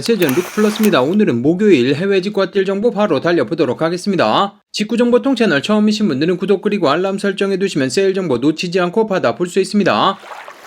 안녕하세요. 저는 루크 플러스입니다. 오늘은 목요일 해외 직구तील 정보 바로 달려보도록 하겠습니다. 직구정보통 채널 처음이신 분들은 구독 그리고 알람 설정해 두시면 세일 정보 놓치지 않고 받아볼 수 있습니다.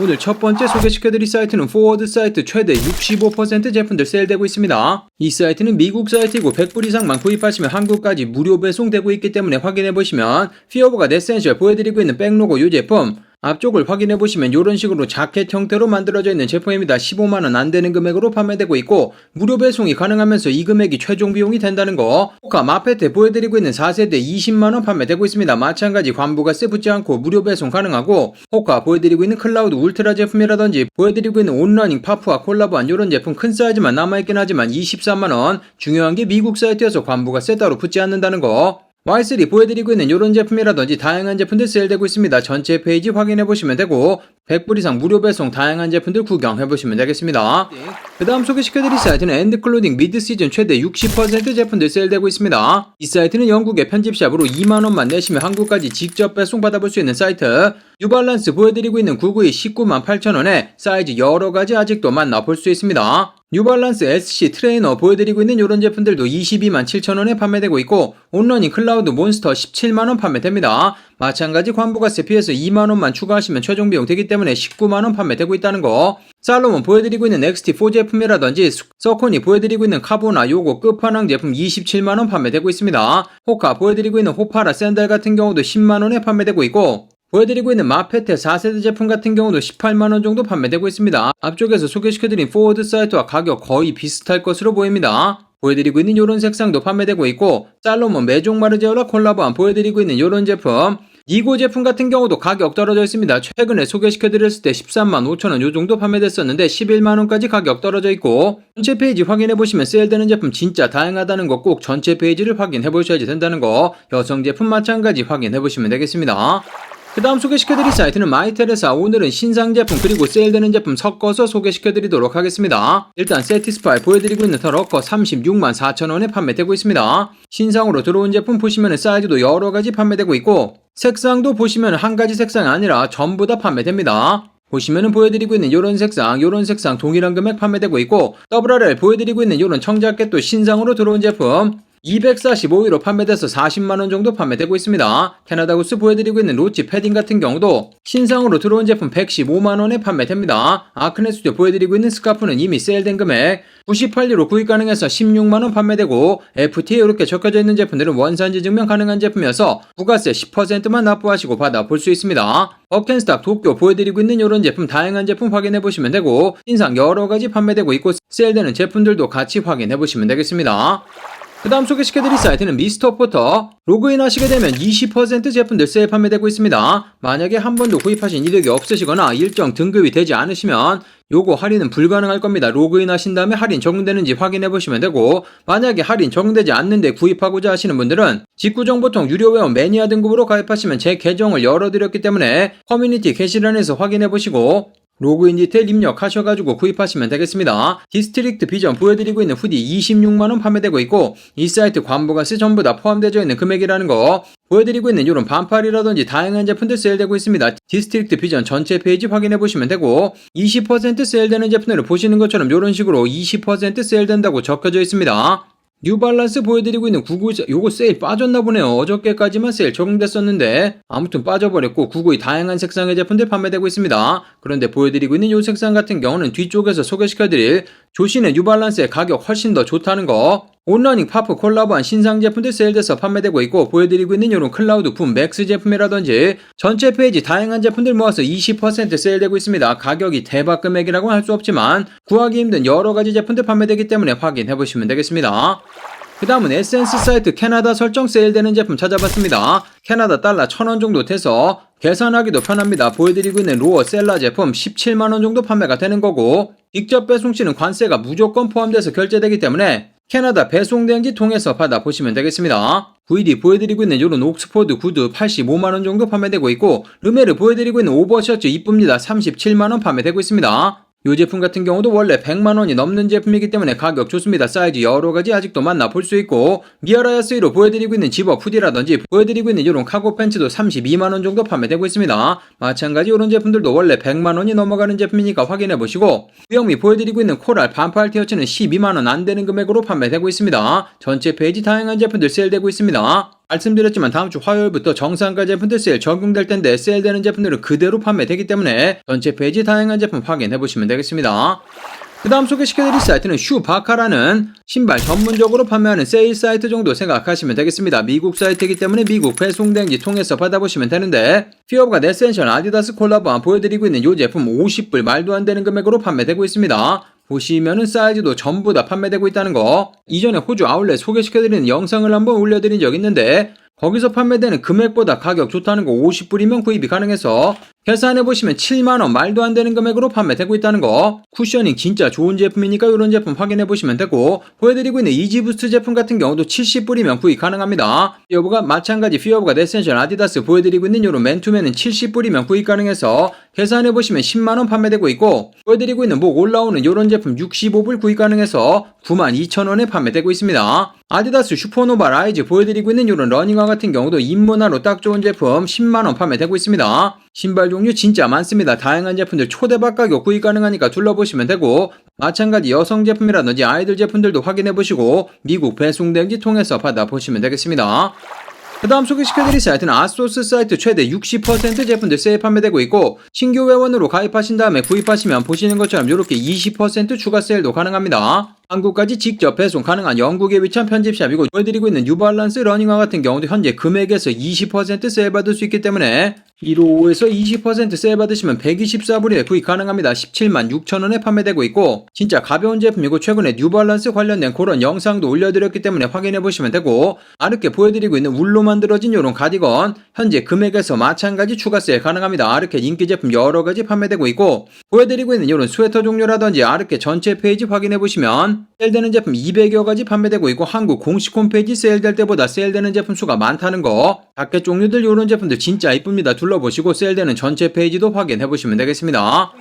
오늘 첫 번째 소개시켜드릴 사이트는 포워드 사이트 최대 65% 제품들 세일되고 있습니다. 이 사이트는 미국 사이트이고 100불 이상만 구입하시면 한국까지 무료 배송되고 있기 때문에 확인해보시면 피어버가 네센셜 보여드리고 있는 백로고 이 제품 앞쪽을 확인해 보시면 이런 식으로 자켓 형태로 만들어져 있는 제품입니다. 15만원 안 되는 금액으로 판매되고 있고 무료 배송이 가능하면서 이 금액이 최종 비용이 된다는 거 호카 마페테 보여드리고 있는 4세대 20만원 판매되고 있습니다. 마찬가지 관부가세 붙지 않고 무료 배송 가능하고 호카 보여드리고 있는 클라우드 울트라 제품이라든지 보여드리고 있는 온러닝 파프와 콜라보한 이런 제품 큰 사이즈만 남아있긴 하지만 24만원 중요한 게 미국 사이트여서 관부가세 따로 붙지 않는다는 거 Y3 보여드리고 있는 이런 제품이라든지 다양한 제품들 세일되고 있습니다. 전체 페이지 확인해보시면 되고 100불 이상 무료 배송 다양한 제품들 구경해보시면 되겠습니다. 그 다음 소개시켜드릴 사이트는 엔드클로딩 미드시즌 최대 60% 제품들 세일되고 있습니다. 이 사이트는 영국의 편집샵으로 2만원만 내시면 한국까지 직접 배송 받아볼 수 있는 사이트 뉴발란스 보여드리고 있는 992 19만 8천원에 사이즈 여러가지 아직도 만나볼 수 있습니다. 뉴발란스 SC 트레이너 보여드리고 있는 이런 제품들도 22만 7천원에 판매되고 있고 온러닝 클라우드 몬스터 17만원 판매됩니다. 마찬가지 관부가세 피해서 2만원만 추가하시면 최종 비용 되기 때문에 19만원 판매되고 있다는 거 살로몬 보여드리고 있는 XT4 제품이라든지 서콘이 보여드리고 있는 카보나 요거 끝판왕 제품 27만원 판매되고 있습니다. 호카 보여드리고 있는 호파라 샌들 같은 경우도 10만원에 판매되고 있고 보여드리고 있는 마페테 4세대 제품 같은 경우도 18만원 정도 판매되고 있습니다. 앞쪽에서 소개시켜드린 포워드 사이트와 가격 거의 비슷할 것으로 보입니다. 보여드리고 있는 이런 색상도 판매되고 있고 살로몬 메종 마르제오라 콜라보한 보여드리고 있는 이런 제품 이고 제품 같은 경우도 가격 떨어져 있습니다. 최근에 소개시켜드렸을 때 13만 5천원 요 정도 판매됐었는데 11만원까지 가격 떨어져 있고 전체 페이지 확인해보시면 세일되는 제품 진짜 다양하다는 거 꼭 전체 페이지를 확인해보셔야지 된다는 거 여성 제품 마찬가지 확인해보시면 되겠습니다. 그 다음 소개시켜드릴 사이트는 마이텔에서 오늘은 신상 제품 그리고 세일되는 제품 섞어서 소개시켜드리도록 하겠습니다. 일단 세티스파이 보여드리고 있는 더 러커 36만 4천원에 판매되고 있습니다. 신상으로 들어온 제품 보시면 사이즈도 여러가지 판매되고 있고 색상도 보시면 한 가지 색상이 아니라 전부 다 판매됩니다. 보시면은 보여드리고 있는 요런 색상, 요런 색상 동일한 금액 판매되고 있고 WRL 보여드리고 있는 요런 청자켓도 신상으로 들어온 제품 245위로 판매돼서 40만원 정도 판매되고 있습니다. 캐나다 구스 보여드리고 있는 로치 패딩 같은 경우도 신상으로 들어온 제품 115만원에 판매됩니다. 아크네 스튜디오 보여드리고 있는 스카프는 이미 세일된 금액 98유로 구입 가능해서 16만원 판매되고 FT에 이렇게 적혀져 있는 제품들은 원산지 증명 가능한 제품이어서 부가세 10%만 납부하시고 받아볼 수 있습니다. 업텐스탁 도쿄 보여드리고 있는 이런 제품 다양한 제품 확인해 보시면 되고 신상 여러가지 판매되고 있고 세일되는 제품들도 같이 확인해 보시면 되겠습니다. 그 다음 소개시켜드릴 사이트는 미스터 포터. 로그인 하시게 되면 20% 제품들 세일 판매되고 있습니다. 만약에 한 번도 구입하신 이력이 없으시거나 일정 등급이 되지 않으시면 요거 할인은 불가능할 겁니다. 로그인 하신 다음에 할인 적용되는지 확인해 보시면 되고 만약에 할인 적용되지 않는데 구입하고자 하시는 분들은 직구정보통 유료회원 매니아 등급으로 가입하시면 제 계정을 열어드렸기 때문에 커뮤니티 게시란에서 확인해 보시고 로그인 디테일 입력하셔가지고 구입하시면 되겠습니다. 디스트릭트 비전 보여드리고 있는 후디 26만원 판매되고 있고 이 사이트 관부가세 전부 다 포함되어 있는 금액이라는 거 보여드리고 있는 이런 반팔이라든지 다양한 제품들 세일되고 있습니다. 디스트릭트 비전 전체 페이지 확인해 보시면 되고 20% 세일되는 제품들을 보시는 것처럼 이런 식으로 20% 세일된다고 적혀져 있습니다. 뉴발란스 보여드리고 있는 992 요거 세일 빠졌나 보네요 어저께까지만 세일 적용됐었는데 아무튼 빠져버렸고 992 다양한 색상의 제품들 판매되고 있습니다 그런데 보여드리고 있는 요 색상 같은 경우는 뒤쪽에서 소개시켜드릴 조신의 뉴발란스의 가격 훨씬 더 좋다는 거 온라인 파프 콜라보한 신상 제품들 세일돼서 판매되고 있고 보여드리고 있는 이런 클라우드 품 맥스 제품이라든지 전체 페이지 다양한 제품들 모아서 20% 세일되고 있습니다. 가격이 대박 금액이라고 할 수 없지만 구하기 힘든 여러 가지 제품들 판매되기 때문에 확인해 보시면 되겠습니다. 그 다음은 에센스 사이트 캐나다 설정 세일되는 제품 찾아봤습니다. 캐나다 달러 1000원 정도 돼서 계산하기도 편합니다. 보여드리고 있는 로어 셀라 제품 17만원 정도 판매가 되는 거고 직접 배송 시는 관세가 무조건 포함돼서 결제되기 때문에 캐나다 배송대행지 통해서 받아보시면 되겠습니다. VD 보여드리고 있는 이런 옥스포드 구두 85만원 정도 판매되고 있고 르메르 보여드리고 있는 오버셔츠 이쁩니다. 37만원 판매되고 있습니다. 이 제품 같은 경우도 원래 100만원이 넘는 제품이기 때문에 가격 좋습니다. 사이즈 여러가지 아직도 만나볼 수 있고 미아라야스로 보여드리고 있는 집업 후디라든지 보여드리고 있는 이런 카고 팬츠도 32만원 정도 판매되고 있습니다. 마찬가지 이런 제품들도 원래 100만원이 넘어가는 제품이니까 확인해보시고 후영미 보여드리고 있는 코랄 반팔 티어츠는 12만원 안되는 금액으로 판매되고 있습니다. 전체 페이지 다양한 제품들 세일되고 있습니다. 말씀드렸지만 다음 주 화요일부터 정상가 제품들 세일 적용될 텐데 세일되는 제품들은 그대로 판매되기 때문에 전체 페이지 다양한 제품 확인해 보시면 되겠습니다. 그 다음 소개시켜드릴 사이트는 슈바카라는 신발 전문적으로 판매하는 세일 사이트 정도 생각하시면 되겠습니다. 미국 사이트이기 때문에 미국 배송대행지 통해서 받아보시면 되는데 피어브가 네센셜 아디다스 콜라보와 보여드리고 있는 이 제품 50불 말도 안 되는 금액으로 판매되고 있습니다. 보시면은 사이즈도 전부 다 판매되고 있다는 거. 이전에 호주 아울렛 소개시켜드리는 영상을 한번 올려드린 적 있는데 거기서 판매되는 금액보다 가격 좋다는 거 50불이면 구입이 가능해서 계산해보시면 7만원 말도 안 되는 금액으로 판매되고 있다는 거. 쿠셔닝 진짜 좋은 제품이니까 이런 제품 확인해 보시면 되고 보여드리고 있는 이지부스트 제품 같은 경우도 70불이면 구입 가능합니다. 피어브가 마찬가지 피어브가 네센셜 아디다스 보여드리고 있는 이런 맨투맨은 70불이면 구입 가능해서 계산해 보시면 10만원 판매되고 있고 보여드리고 있는 목 올라오는 이런 제품 65불 구입 가능해서 92,000원에 판매되고 있습니다. 아디다스 슈퍼노바 라이즈 보여드리고 있는 이런 러닝화 같은 경우도 입문화로 딱 좋은 제품 10만원 판매되고 있습니다. 신발 종류 진짜 많습니다. 다양한 제품들 초대박 가격 구입 가능하니까 둘러보시면 되고 마찬가지 여성 제품이라든지 아이들 제품들도 확인해 보시고 미국 배송 대행지 통해서 받아 보시면 되겠습니다. 그 다음 소개시켜드릴 사이트는 아소스 사이트 최대 60% 제품들 세일 판매되고 있고 신규 회원으로 가입하신 다음에 구입하시면 보시는 것처럼 이렇게 20% 추가 세일도 가능합니다. 한국까지 직접 배송 가능한 영국에 위치한 편집샵이고 보여드리고 있는 뉴발란스 러닝화 같은 경우도 현재 금액에서 20% 세일 받을 수 있기 때문에 155에서 20% 세일 받으시면 124불에 구입 가능합니다. 17만 6천원에 판매되고 있고 진짜 가벼운 제품이고 최근에 뉴발란스 관련된 그런 영상도 올려드렸기 때문에 확인해보시면 되고 아르케 보여드리고 있는 울로 만들어진 이런 가디건 현재 금액에서 마찬가지 추가 세일 가능합니다. 아르케 인기 제품 여러가지 판매되고 있고 보여드리고 있는 이런 스웨터 종류라든지 아르케 전체 페이지 확인해보시면 세일되는 제품 200여 가지 판매되고 있고 한국 공식 홈페이지 세일될 때보다 세일되는 제품 수가 많다는 거 자켓 종류들 이런 제품들 진짜 이쁩니다. 둘러보시고 세일되는 전체 페이지도 확인해 보시면 되겠습니다.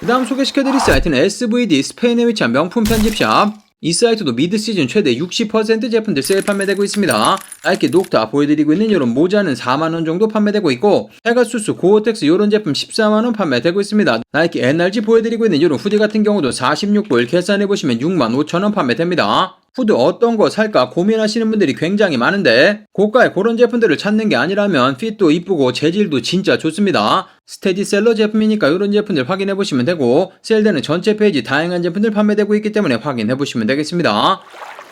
그 다음 소개시켜드릴 사이트는 SVD 스페인에 위치한 명품 편집샵 이 사이트도 미드 시즌 최대 60% 제품들 세일 판매되고 있습니다. 나이키 녹타 보여드리고 있는 이런 모자는 4만원 정도 판매되고 있고 페가수스 고어텍스 이런 제품 14만원 판매되고 있습니다. 나이키 NRG 보여드리고 있는 이런 후디 같은 경우도 46불 계산해보시면 6만 5천원 판매됩니다. 후드 어떤 거 살까 고민하시는 분들이 굉장히 많은데 고가의 그런 제품들을 찾는 게 아니라면 핏도 이쁘고 재질도 진짜 좋습니다. 스테디셀러 제품이니까 이런 제품들 확인해 보시면 되고 세일되는 전체 페이지 다양한 제품들 판매되고 있기 때문에 확인해 보시면 되겠습니다.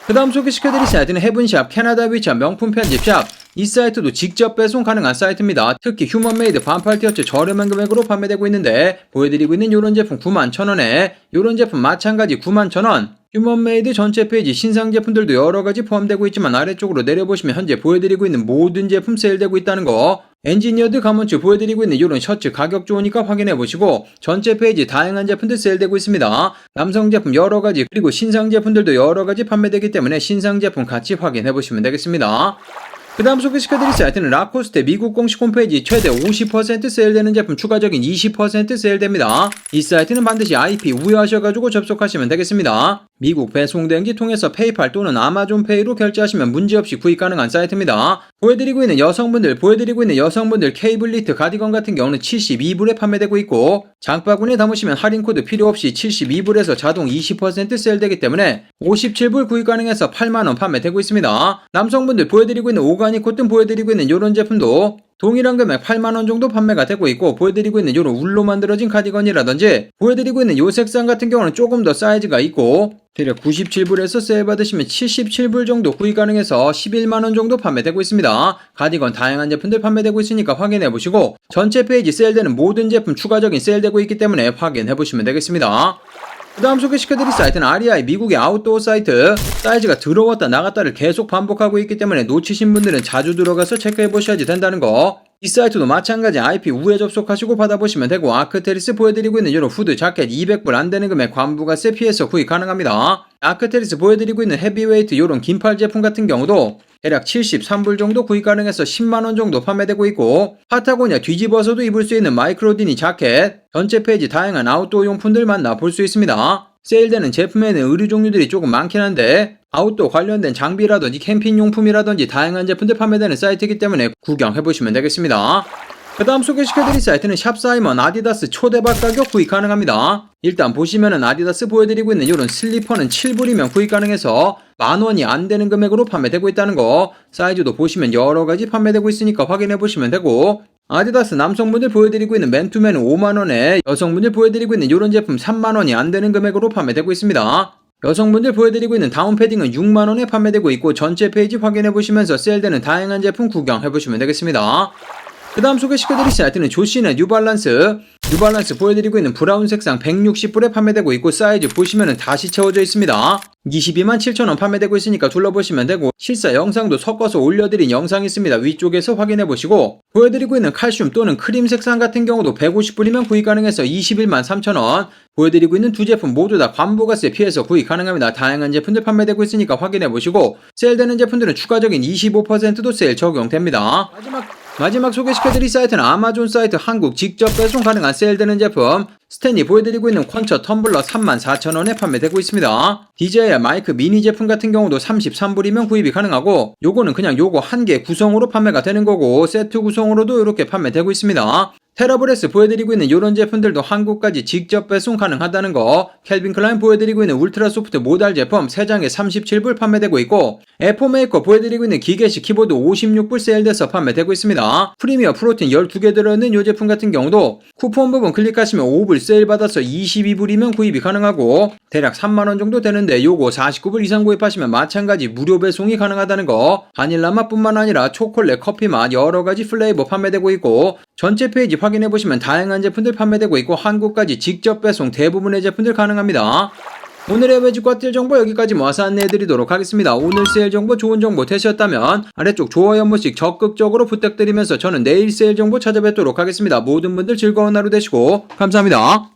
그 다음 소개시켜드릴 사이트는 헤븐샵 캐나다 위치한 명품 편집샵 이 사이트도 직접 배송 가능한 사이트입니다. 특히 휴먼메이드 반팔 티어츠 저렴한 금액으로 판매되고 있는데 보여드리고 있는 이런 제품 91,000원에 이런 제품 마찬가지 91,000원 휴먼메이드 전체 페이지 신상 제품들도 여러가지 포함되고 있지만 아래쪽으로 내려보시면 현재 보여드리고 있는 모든 제품 세일되고 있다는 거 엔지니어드 가먼츠 보여드리고 있는 이런 셔츠 가격 좋으니까 확인해보시고 전체 페이지 다양한 제품들 세일되고 있습니다. 남성 제품 여러가지 그리고 신상 제품들도 여러가지 판매되기 때문에 신상 제품 같이 확인해보시면 되겠습니다. 그 다음 소개시켜드릴 사이트는 라코스테 미국 공식 홈페이지 최대 50% 세일되는 제품 추가적인 20% 세일됩니다. 이 사이트는 반드시 IP 우회하셔가지고 접속하시면 되겠습니다. 미국 배송대행지 통해서 페이팔 또는 아마존페이로 결제하시면 문제없이 구입 가능한 사이트입니다. 보여드리고 있는 여성분들, 보여드리고 있는 여성분들 케이블리트 가디건 같은 경우는 72불에 판매되고 있고 장바구니에 담으시면 할인코드 필요 없이 72불에서 자동 20% 세일되기 때문에 57불 구입 가능해서 8만원 판매되고 있습니다. 남성분들 보여드리고 있는 오가닉 코튼 보여드리고 있는 이런 제품도 동일한 금액 8만원 정도 판매가 되고 있고 보여드리고 있는 이런 울로 만들어진 카디건이라든지 보여드리고 있는 요 색상 같은 경우는 조금 더 사이즈가 있고 대략 97불에서 세일 받으시면 77불 정도 구입 가능해서 11만원 정도 판매되고 있습니다. 가디건 다양한 제품들 판매되고 있으니까 확인해 보시고 전체 페이지 세일되는 모든 제품 추가적인 세일되고 있기 때문에 확인해 보시면 되겠습니다. 그 다음 소개시켜드릴 사이트는 REI 미국의 아웃도어 사이트. 사이즈가 들어왔다 나갔다를 계속 반복하고 있기 때문에 놓치신 분들은 자주 들어가서 체크해보셔야지 된다는 거. 이 사이트도 마찬가지 IP 우회 접속하시고 받아보시면 되고 아크테리스 보여드리고 있는 이런 후드 자켓 200불 안되는 금액 관부가세 피해서 구입 가능합니다. 아크테리스 보여드리고 있는 헤비웨이트 이런 긴팔 제품 같은 경우도 대략 73불 정도 구입 가능해서 10만원 정도 판매되고 있고 파타고니아 뒤집어서도 입을 수 있는 마이크로디니 자켓 전체 페이지 다양한 아웃도어 용품들 만나 볼 수 있습니다. 세일되는 제품에는 의류 종류들이 조금 많긴 한데 아웃도어 관련된 장비라든지 캠핑 용품이라든지 다양한 제품들 판매되는 사이트이기 때문에 구경해보시면 되겠습니다. 그 다음 소개시켜드릴 사이트는 샵사이먼 아디다스 초대박 가격 구입 가능합니다. 일단 보시면은 아디다스 보여드리고 있는 이런 슬리퍼는 7불이면 구입 가능해서 만원이 안 되는 금액으로 판매되고 있다는 거 사이즈도 보시면 여러가지 판매되고 있으니까 확인해보시면 되고 아디다스 남성분들 보여드리고 있는 맨투맨은 5만원에 여성분들 보여드리고 있는 이런 제품 3만원이 안 되는 금액으로 판매되고 있습니다. 여성분들 보여드리고 있는 다운 패딩은 6만원에 판매되고 있고 전체 페이지 확인해보시면서 세일되는 다양한 제품 구경해보시면 되겠습니다. 그 다음 소개시켜드릴 사이트는 조시는 뉴발란스 뉴발란스 보여드리고 있는 브라운 색상 160불에 판매되고 있고 사이즈 보시면은 다시 채워져 있습니다. 22만 7천원 판매되고 있으니까 둘러보시면 되고 실사 영상도 섞어서 올려드린 영상이 있습니다. 위쪽에서 확인해보시고 보여드리고 있는 칼슘 또는 크림 색상 같은 경우도 150불이면 구입 가능해서 21만 3천원. 보여드리고 있는 두 제품 모두 다 관보가스에 피해서 구입 가능합니다. 다양한 제품들 판매되고 있으니까 확인해보시고 세일되는 제품들은 추가적인 25%도 세일 적용됩니다. 마지막 마지막 소개시켜드릴 사이트는 아마존 사이트 한국 직접 배송 가능한 세일되는 제품 스탠이 보여드리고 있는 콘처 텀블러 34,000원에 판매되고 있습니다. DJI 마이크 미니 제품 같은 경우도 33불이면 구입이 가능하고 요거는 그냥 요거 한 개 구성으로 판매가 되는 거고 세트 구성으로도 이렇게 판매되고 있습니다. 테라브레스 보여드리고 있는 이런 제품들도 한국까지 직접 배송 가능하다는 거 켈빈 클라인 보여드리고 있는 울트라 소프트 모달 제품 3장에 37불 판매되고 있고 에포 메이커 보여드리고 있는 기계식 키보드 56불 세일돼서 판매되고 있습니다. 프리미어 프로틴 12개 들어있는 이 제품 같은 경우도 쿠폰 부분 클릭하시면 5불 세일 받아서 22불이면 구입이 가능하고 대략 3만원 정도 되는데 요거 49불 이상 구입하시면 마찬가지 무료 배송이 가능하다는 거. 바닐라 맛뿐만 아니라 초콜릿 커피 맛 여러가지 플레이버 판매되고 있고 전체 페이지 확인해 보시면 다양한 제품들 판매되고 있고 한국까지 직접 배송 대부분의 제품들 가능합니다. 오늘의 외주과 뛸 정보 여기까지 모아서 안내해 드리도록 하겠습니다. 오늘 세일 정보 좋은 정보 되셨다면 아래쪽 좋아요 한 번씩 적극적으로 부탁드리면서 저는 내일 세일 정보 찾아뵙도록 하겠습니다. 모든 분들 즐거운 하루 되시고 감사합니다.